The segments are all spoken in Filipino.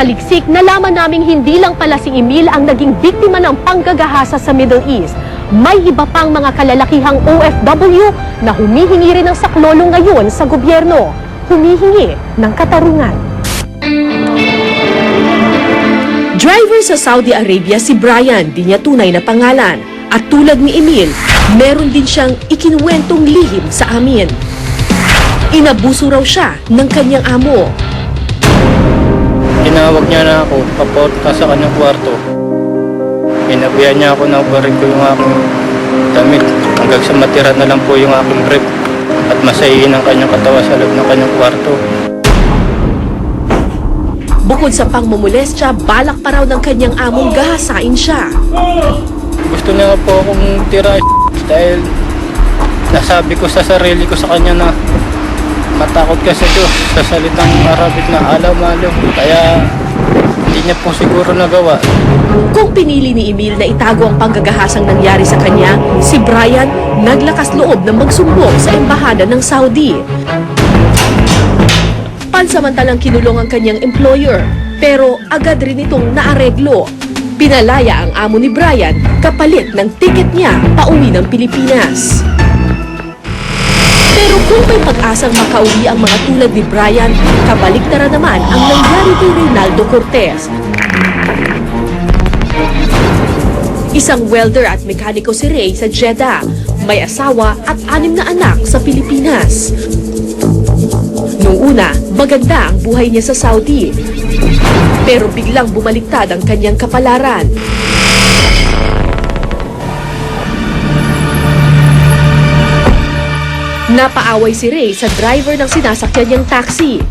saliksik, nalaman naming hindi lang pala si Emil ang naging biktima ng panggagahasa sa Middle East. May iba pang mga kalalakihang OFW na humihingi rin ng saklolo ngayon sa gobyerno. Humihingi ng katarungan. Driver sa Saudi Arabia si Brian, di niya tunay na pangalan. At tulad ni Emil, meron din siyang ikinuwentong lihim sa amin. Inabuso raw siya ng kanyang amo. Tinawag niya na ako, papunta sa kanyang kwarto. Inabihan niya ako na barin ko yung aking damit hanggang sa matira na lang po yung aking brief at masayin ang kanyang katawa sa loob ng kanyang kwarto. Bukod sa pangmumulestya, balak pa raw ng kanyang among gahasain siya. Gusto niya po akong tira dahil nasabi ko sa sarili ko sa kanya na matakot kasi do sa salitang Arabic na alaw malo. Kaya hindi niya po siguro nagawa. Kung pinili ni Emil na itago ang panggagahasang nangyari sa kanya, si Brian naglakas loob na magsumbong sa embahada ng Saudi. Pansamantalang kinulong ang kanyang employer, pero agad rin itong naareglo. Pinalaya ang amo ni Brian kapalit ng ticket niya pauwi ng Pilipinas. Pero kung may pag-asang makauwi ang mga tulad ni Brian, kabaliktara naman ang nangyari kay Reynaldo Cortez. Isang welder at mekaniko si Ray sa Jeddah. May asawa at anim na anak sa Pilipinas. Noong una, maganda ang buhay niya sa Saudi. Pero biglang bumaliktad ang kanyang kapalaran. Napaaway si Ray sa driver ng sinasakyan niyang taxi.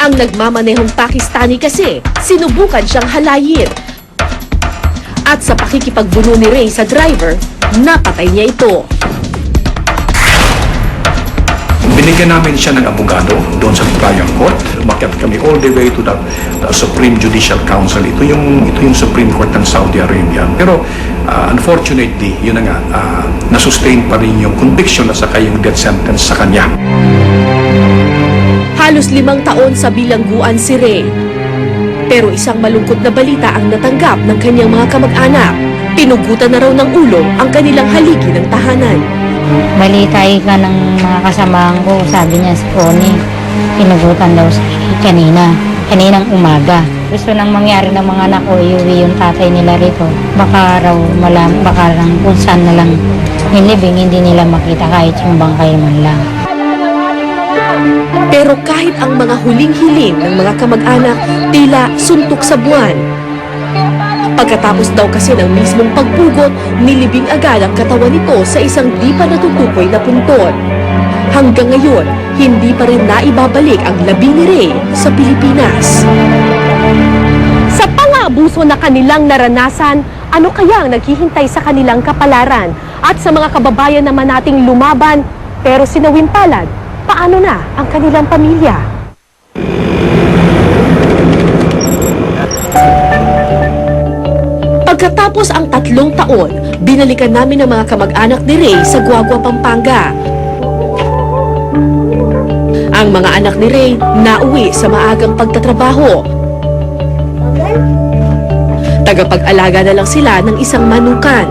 Ang nagmamanehong Pakistani kasi, sinubukan siyang halayin. At sa pakikipagbuno ni Ray sa driver, napatay niya ito. Binigyan namin siya ng abogado doon sa Trial Court. Umakyat kami all the way to the, the Supreme Judicial Council. Ito yung ito yung Supreme Court ng Saudi Arabia. Pero uh, unfortunately, yun na nga, uh, nasustain pa rin yung conviction at saka yung death sentence sa kanya. Halos limang taon sa bilangguan si Ray. Pero isang malungkot na balita ang natanggap ng kanyang mga kamag-anak. Pinugutan na raw ng ulo ang kanilang haligi ng tahanan. Balitay ka ng mga kasamahan ko, sabi niya si Connie, pinugutan daw siya kanina, kaninang umaga. Gusto nang mangyari ng mga anak ko, iuwi yung tatay nila rito. Baka raw malam, baka lang kung saan na lang nilibing, hindi nila makita kahit yung bangkay man lang. Pero kahit ang mga huling-hiling ng mga kamag-anak tila suntok sa buwan. Pagkatapos daw kasi ng mismong pagpugot, nilibing agad ang katawan nito sa isang di pa natutukoy na puntod. Hanggang ngayon, hindi pa rin naibabalik ang labi ni Ray sa Pilipinas. Sa pang-aabuso na kanilang naranasan, ano kaya ang naghihintay sa kanilang kapalaran? At sa mga kababayan naman nating lumaban, pero sinawin palad, paano na ang kanilang pamilya? Pagkatapos ang tatlong taon, binalikan namin ang mga kamag-anak ni Ray sa Guagua, Pampanga. Ang mga anak ni Ray nauwi sa maagang pagtatrabaho. Tagapag-alaga na lang sila ng isang manukan.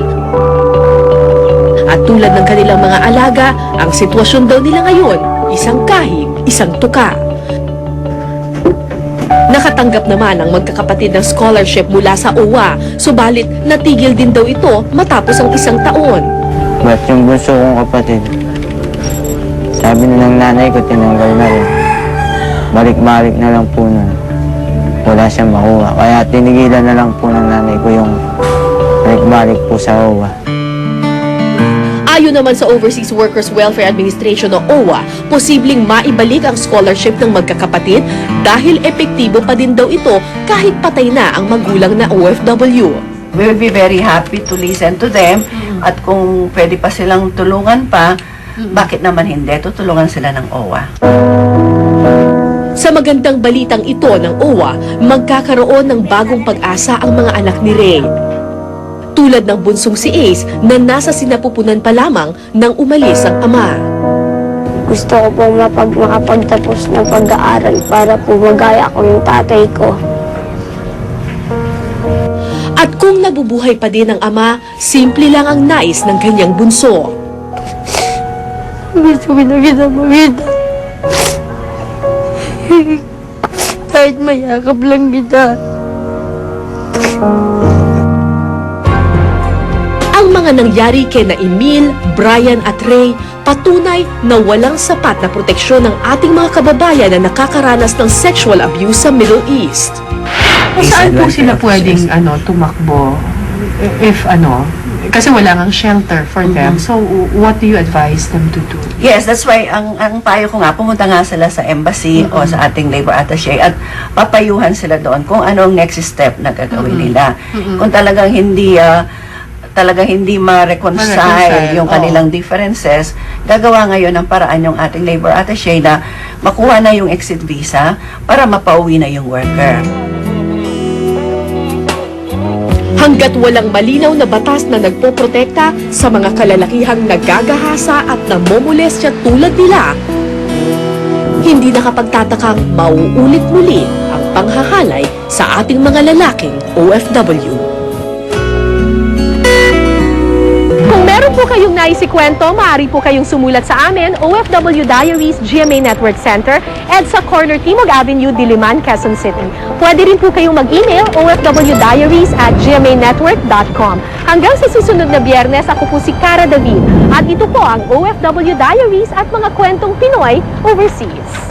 At tulad ng kanilang mga alaga, ang sitwasyon daw nila ngayon, isang kahig, isang tuka. Nakatanggap naman ang magkakapatid ng scholarship mula sa OWA, subalit natigil din daw ito matapos ang isang taon. Ba't yung bunso kong kapatid? Sabi na ng nanay ko, tinanggal na rin. Balik-balik na lang po na. Wala siyang makuha. Kaya tinigilan na lang po ng nanay ko yung balik-balik po sa OWA. Ayon naman sa Overseas Workers Welfare Administration o OWA, posibleng maibalik ang scholarship ng magkakapatid dahil epektibo pa din daw ito kahit patay na ang magulang na OFW. We will be very happy to listen to them at kung pwede pa silang tulungan pa, bakit naman hindi? Tutulungan sila ng OWA. Sa magandang balitang ito ng OWA, magkakaroon ng bagong pag-asa ang mga anak ni Ray. Tulad ng bunsong si Ace na nasa sinapupunan pa lamang nang umalis ang ama. Gusto ko po mapag makapagtapos ng pag-aaral para po magaya ko yung tatay ko. At kung nabubuhay pa din ang ama, simple lang ang nais ng kanyang bunso. Gusto ko na kita makita. Kahit mayakap lang kita. Ang mga nangyari kay na Emil, Brian at Ray patunay na walang sapat na proteksyon ng ating mga kababayan na nakakaranas ng sexual abuse sa Middle East. Saan po sila pwedeng ano tumakbo if ano kasi wala ngang shelter for them. So what do you advise them to do? Yes, that's why ang ang payo ko nga pumunta nga sila sa embassy o sa ating labor attaché at papayuhan sila doon kung ano ang next step na gagawin nila. Kung talagang hindi ah, talagang hindi ma-reconcile Ma-reconcile, yung kanilang differences, gagawa ngayon ng paraan yung ating labor attaché na makuha na yung exit visa para mapauwi na yung worker. Hanggat walang malinaw na batas na nagpoprotekta sa mga kalalakihang nagagahasa at namomolestya tulad nila, hindi nakapagtatakang mauulit muli ang panghahalay sa ating mga lalaking OFW. Po kayong naisikwento, maaari po kayong sumulat sa amin, OFW Diaries GMA Network Center, EDSA Corner Timog Avenue, Diliman, Quezon City. Pwede rin po kayong mag-email ofwdiaries at gmanetwork.com. Hanggang sa susunod na biyernes, ako po si Cara David. At ito po ang OFW Diaries at mga kwentong Pinoy overseas.